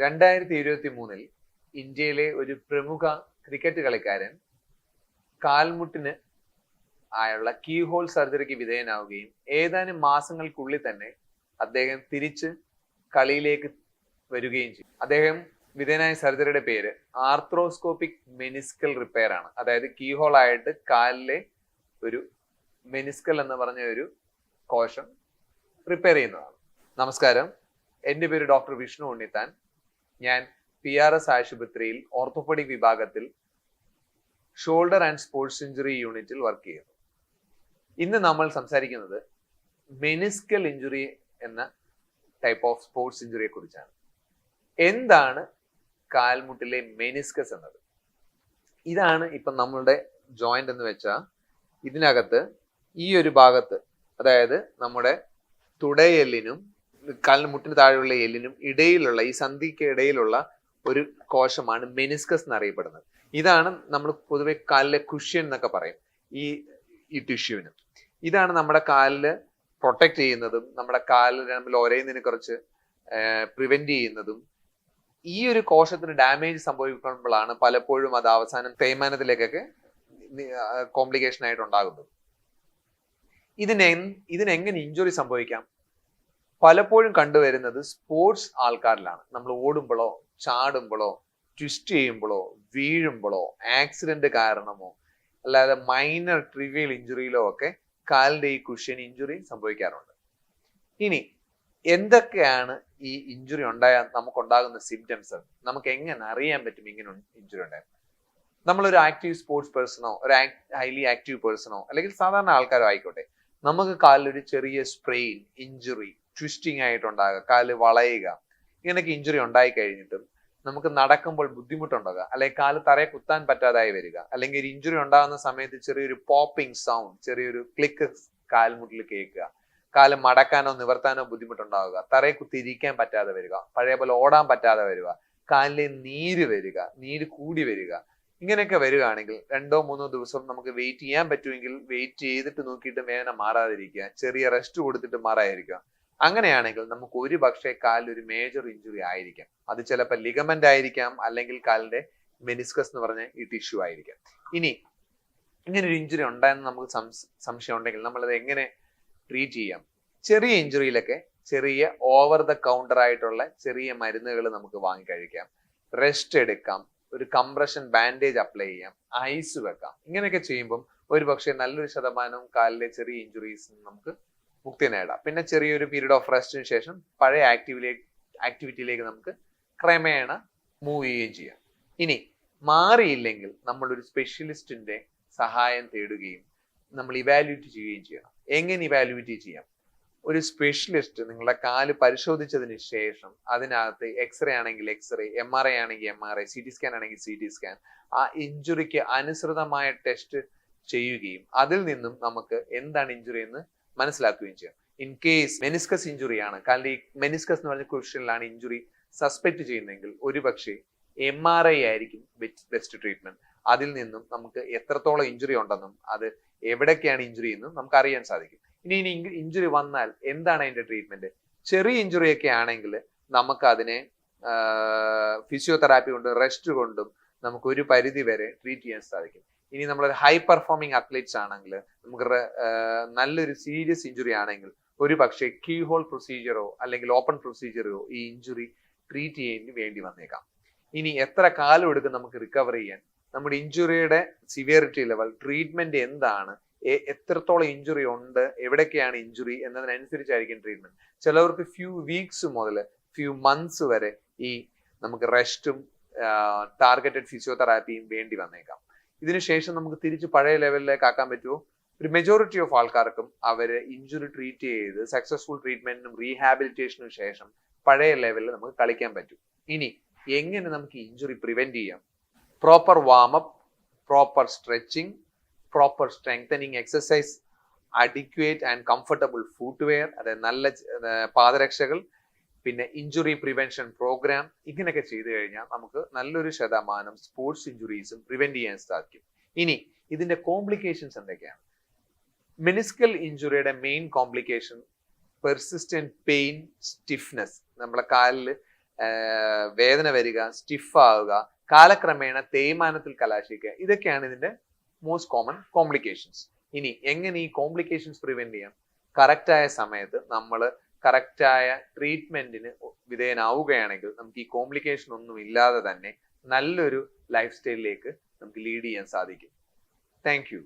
രണ്ടായിരത്തി ഇരുപത്തി മൂന്നിൽ ഇന്ത്യയിലെ ഒരു പ്രമുഖ ക്രിക്കറ്റ് കളിക്കാരൻ കാൽമുട്ടിന് ആയുള്ള കീ ഹോൾ സർജറിക്ക് വിധേയനാവുകയും ഏതാനും മാസങ്ങൾക്കുള്ളിൽ തന്നെ അദ്ദേഹം തിരിച്ച് കളിയിലേക്ക് വരികയും ചെയ്തു. അദ്ദേഹം വിധേയനായ സർജറിയുടെ പേര് ആർത്രോസ്കോപ്പിക് മെനിസ്കൽ റിപ്പയർ ആണ്. അതായത് കീ ഹോൾ ആയിട്ട് കാലിലെ ഒരു മെനിസ്കൽ എന്ന് പറഞ്ഞ ഒരു കോശം റിപ്പയർ ചെയ്യുന്നതാണ്. നമസ്കാരം. എന്റെ പേര് ഡോക്ടർ വിഷ്ണു ഉണ്ണിത്താൻ. ഞാൻ പി ആർ എസ് ആശുപത്രിയിൽ ഓർത്തോപെഡിക് വിഭാഗത്തിൽ ഷോൾഡർ ആൻഡ് സ്പോർട്സ് ഇഞ്ചുറി യൂണിറ്റിൽ വർക്ക് ചെയ്യുന്നു. ഇന്ന് നമ്മൾ സംസാരിക്കുന്നത് മെനിസ്കൽ ഇഞ്ചുറി എന്ന ടൈപ്പ് ഓഫ് സ്പോർട്സ് ഇഞ്ചുറിയെ കുറിച്ചാണ്. എന്താണ് കാൽമുട്ടിലെ മെനിസ്കസ് എന്നത്? ഇതാണ് ഇപ്പം നമ്മളുടെ ജോയിന്റ് എന്ന് വെച്ചാൽ ഇതിനകത്ത് ഈ ഒരു ഭാഗത്ത് അതായത് നമ്മുടെ തുടയെല്ലിനും കാൽമുട്ടിന് താഴെയുള്ള എല്ലിനും ഇടയിലുള്ള ഈ സന്ധിക്ക് ഇടയിലുള്ള ഒരു കോശമാണ് മെനിസ്കസ് എന്നറിയപ്പെടുന്നത്. ഇതാണ് നമ്മൾ പൊതുവെ കാലിലെ കുഷ്യൻ എന്നൊക്കെ പറയും ഈ ഈ ടിഷ്യൂവിന്. ഇതാണ് നമ്മുടെ കാലിൽ പ്രൊട്ടക്ട് ചെയ്യുന്നതും നമ്മുടെ കാലിൽ നമ്മൾ ഒരയുന്നതിനെ കുറച്ച് പ്രിവെന്റ് ചെയ്യുന്നതും ഈ ഒരു കോശത്തിന് ഡാമേജ് സംഭവിക്കുമ്പോഴാണ് പലപ്പോഴും അത് അവസാനം തേയ്മാനത്തിലേക്കൊക്കെ കോംപ്ലിക്കേഷൻ ആയിട്ട് ഉണ്ടാകുന്നത്. ഇതിനെ ഇതിനെങ്ങനെ ഇഞ്ചുറി സംഭവിക്കാം? പലപ്പോഴും കണ്ടുവരുന്നത് സ്പോർട്സ് ആൾക്കാരിലാണ്. നമ്മൾ ഓടുമ്പോഴോ ചാടുമ്പോഴോ ട്വിസ്റ്റ് ചെയ്യുമ്പോഴോ വീഴുമ്പോഴോ ആക്സിഡന്റ് കാരണമോ അല്ലാതെ മൈനർ ട്രിവിയൽ ഇഞ്ചുറിയിലോ ഒക്കെ കാലിന്റെ ഈ കുഷ്യൻ ഇഞ്ചുറി സംഭവിക്കാറുണ്ട്. ഇനി എന്തൊക്കെയാണ് ഈ ഇഞ്ചുറി ഉണ്ടായാൽ നമുക്കുണ്ടാകുന്ന സിംറ്റംസ് നമുക്ക് എങ്ങനെ അറിയാൻ പറ്റും ഇങ്ങനെ ഇഞ്ചുറി ഉണ്ടായാൽ നമ്മളൊരു ആക്റ്റീവ് സ്പോർട്സ് പേഴ്സണോ ഒരു ഹൈലി ആക്റ്റീവ് പേഴ്സണോ അല്ലെങ്കിൽ സാധാരണ ആൾക്കാരോ ആയിക്കോട്ടെ നമുക്ക് കാലിലൊരു ചെറിയ സ്പ്രെയിൻ ഇഞ്ചുറി ട്വിസ്റ്റിംഗ് ആയിട്ടുണ്ടാകുക കാൽ വളയുക ഇങ്ങനെയൊക്കെ ഇഞ്ചുറി ഉണ്ടായി കഴിഞ്ഞിട്ടും നമുക്ക് നടക്കുമ്പോൾ ബുദ്ധിമുട്ടുണ്ടാകുക അല്ലെങ്കിൽ കാൽ തറയെ കുത്താൻ പറ്റാതായി വരിക അല്ലെങ്കിൽ ഒരു ഇഞ്ചുറി ഉണ്ടാകുന്ന സമയത്ത് ചെറിയൊരു പോപ്പിംഗ് സൗണ്ട് ചെറിയൊരു ക്ലിക്ക് കാൽമുട്ടിൽ കേൾക്കുക കാൽ മടക്കാനോ നിവർത്താനോ ബുദ്ധിമുട്ടുണ്ടാവുക തറയെ കുത്തിയിരിക്കാൻ പറ്റാതെ വരിക പഴയ പോലെ ഓടാൻ പറ്റാതെ വരിക കാലിലെ നീര് വരിക നീര് കൂടി വരിക ഇങ്ങനെയൊക്കെ വരികയാണെങ്കിൽ രണ്ടോ മൂന്നോ ദിവസം നമുക്ക് വെയിറ്റ് ചെയ്യാൻ പറ്റുമെങ്കിൽ വെയിറ്റ് ചെയ്തിട്ട് നോക്കിയിട്ട് വേദന മാറാതിരിക്കുക ചെറിയ റെസ്റ്റ് കൊടുത്തിട്ട് മാറാതിരിക്കുക. അങ്ങനെയാണെങ്കിൽ നമുക്ക് ഒരു പക്ഷേ കാലിൽ ഒരു മേജർ ഇഞ്ചുറി ആയിരിക്കാം. അത് ചിലപ്പോൾ ലിഗമെന്റ് ആയിരിക്കാം അല്ലെങ്കിൽ കാലിന്റെ മെനിസ്കസ് എന്ന് പറഞ്ഞ ഈ ടിഷ്യൂ ആയിരിക്കാം. ഇനി ഇങ്ങനെ ഒരു ഇഞ്ചുറി ഉണ്ടായെന്ന് നമുക്ക് സംശയം ഉണ്ടെങ്കിൽ നമ്മളത് എങ്ങനെ ട്രീറ്റ് ചെയ്യാം? ചെറിയ ഇഞ്ചുറിയിലൊക്കെ ചെറിയ ഓവർ ദ കൗണ്ടർ ആയിട്ടുള്ള ചെറിയ മരുന്നുകൾ നമുക്ക് വാങ്ങി കഴിക്കാം. റെസ്റ്റ് എടുക്കാം ഒരു കംപ്രഷൻ ബാൻഡേജ് അപ്ലൈ ചെയ്യാം ഐസ് വെക്കാം. ഇങ്ങനെയൊക്കെ ചെയ്യുമ്പം ഒരു പക്ഷേ നല്ലൊരു ശതമാനം കാലിലെ ചെറിയ ഇഞ്ചുറീസ് നമുക്ക് മുക്തി നേടാം പിന്നെ ചെറിയൊരു പീരീഡ് ഓഫ് റെസ്റ്റിന് ശേഷം പഴയ ആക്ടിവിലേക്ക് ആക്ടിവിറ്റിയിലേക്ക് നമുക്ക് ക്രമേണ മൂവ് ചെയ്യുകയും ചെയ്യാം. ഇനി മാറിയില്ലെങ്കിൽ നമ്മൾ ഒരു സ്പെഷ്യലിസ്റ്റിന്റെ സഹായം തേടുകയും നമ്മൾ ഇവാലുവേറ്റ് ചെയ്യുകയും ചെയ്യണം. എങ്ങനെ ഇവാലുവേറ്റ് ചെയ്യാം? ഒരു സ്പെഷ്യലിസ്റ്റ് നിങ്ങളുടെ കാൽ പരിശോധിച്ചതിന് ശേഷം അതിനകത്ത് എക്സ്റേ ആണെങ്കിൽ x ray M R I ആണെങ്കിൽ M R I C T scan ആണെങ്കിൽ സി ടി സ്കാൻ ആ ഇഞ്ചുറിക്ക് അനുസൃതമായ ടെസ്റ്റ് ചെയ്യുകയും അതിൽ നിന്നും നമുക്ക് എന്താണ് ഇഞ്ചുറി എന്ന് മനസ്സിലാക്കുകയും ചെയ്യാം. ഇൻ കേസ് മെനിസ്കസ് ഇഞ്ചുറി ആണ്. കാരണം ഈ മെനിസ്കസ് എന്ന് പറഞ്ഞ ക്വസ്റ്റ്യനിലാണ് ഇഞ്ചുറി സസ്പെക്ട് ചെയ്യുന്നതെങ്കിൽ ഒരുപക്ഷെ എം ആർ ഐ ആയിരിക്കും ബെസ്റ്റ് ട്രീറ്റ്മെന്റ് അതിൽ നിന്നും നമുക്ക് എത്രത്തോളം ഇഞ്ചുറി ഉണ്ടെന്നും അത് എവിടേക്കാണ് ഇഞ്ചുറി എന്നും നമുക്ക് അറിയാൻ സാധിക്കും. ഇനി ഇനി ഇഞ്ചുറി വന്നാൽ എന്താണ് അതിന്റെ ട്രീറ്റ്മെന്റ് ചെറിയ ഇഞ്ചുറി ഒക്കെ ആണെങ്കിൽ നമുക്ക് അതിനെ ഫിസിയോതെറാപ്പി കൊണ്ടും റെസ്റ്റ് കൊണ്ടും നമുക്ക് ഒരു പരിധി വരെ ട്രീറ്റ് ചെയ്യാൻ സാധിക്കും. ഇനി നമ്മളൊരു ഹൈ പെർഫോമിംഗ് അത്ലറ്റ്സ് ആണെങ്കിൽ നമുക്ക് നല്ലൊരു സീരിയസ് ഇഞ്ചുറി ആണെങ്കിൽ ഒരു പക്ഷേ കീ ഹോൾ പ്രൊസീജിയറോ അല്ലെങ്കിൽ ഓപ്പൺ പ്രൊസീജിയറോ ഈ ഇഞ്ചുറി ട്രീറ്റ് ചെയ്യാൻ വേണ്ടി വന്നേക്കാം. ഇനി എത്ര കാലം എടുക്കും നമുക്ക് റിക്കവർ ചെയ്യാൻ? നമ്മുടെ ഇഞ്ചുറിയുടെ സിവിയറിറ്റി ലെവൽ ട്രീറ്റ്മെന്റ് എന്താണ്? എത്രത്തോളം ഇഞ്ചുറി ഉണ്ട്? എവിടൊക്കെയാണ് ഇഞ്ചുറി എന്നതിനനുസരിച്ചായിരിക്കും ട്രീറ്റ്മെന്റ് ചിലവർക്ക് ഫ്യൂ വീക്സ് മുതൽ ഫ്യൂ മന്ത്സ് വരെ ഈ നമുക്ക് റെസ്റ്റും ടാർഗറ്റഡ് ഫിസിയോതെറാപ്പിയും വേണ്ടി വന്നേക്കാം. ഇതിനുശേഷം നമുക്ക് തിരിച്ച് പഴയ ലെവലിലേക്ക് ആക്കാൻ പറ്റുമോ? ഒരു മെജോറിറ്റി ഓഫ് ആൾക്കാർക്കും അവരെ ഇഞ്ചുറി ട്രീറ്റ് ചെയ്ത് സക്സസ്ഫുൾ ട്രീറ്റ്മെന്റിനും റീഹാബിലിറ്റേഷനും ശേഷം പഴയ ലെവലിൽ നമുക്ക് കളിക്കാൻ പറ്റും. ഇനി എങ്ങനെ നമുക്ക് ഇഞ്ചുറി പ്രിവെന്റ് ചെയ്യാം? Proper warm up proper stretching proper strengthening exercise adequate and comfortable footwear അതായത് നല്ല പാദരക്ഷകൾ പിന്നെ ഇഞ്ചുറി പ്രിവെൻഷൻ പ്രോഗ്രാം ഇങ്ങനെയൊക്കെ ചെയ്തു കഴിഞ്ഞാൽ നമുക്ക് നല്ലൊരു ശതമാനം സ്പോർട്സ് ഇഞ്ചുറീസും പ്രിവെന്റ് ചെയ്യാൻ സാധിക്കും. ഇനി ഇതിന്റെ കോംപ്ലിക്കേഷൻസ് എന്തൊക്കെയാണ്? Meniscal ഇഞ്ചുറിയുടെ main complication persistent pain stiffness നമ്മളെ കാലിൽ വേദന വരിക സ്റ്റിഫ് ആവുക കാലക്രമേണ തേയ്മാനത്തിൽ കലാശിക്കുക ഇതൊക്കെയാണ് ഇതിന്റെ മോസ്റ്റ് കോമൺ കോംപ്ലിക്കേഷൻസ് ഇനി എങ്ങനെ ഈ കോംപ്ലിക്കേഷൻസ് പ്രിവെന്റ് ചെയ്യാം? കറക്റ്റായ സമയത്ത് നമ്മൾ കറക്റ്റായ ട്രീറ്റ്മെന്റിന് വിധേയനാവുകയാണെങ്കിൽ നമുക്ക് ഈ കോംപ്ലിക്കേഷൻ ഒന്നും ഇല്ലാതെ തന്നെ നല്ലൊരു ലൈഫ് സ്റ്റൈലിലേക്ക് നമുക്ക് ലീഡ് ചെയ്യാൻ സാധിക്കും. Thank you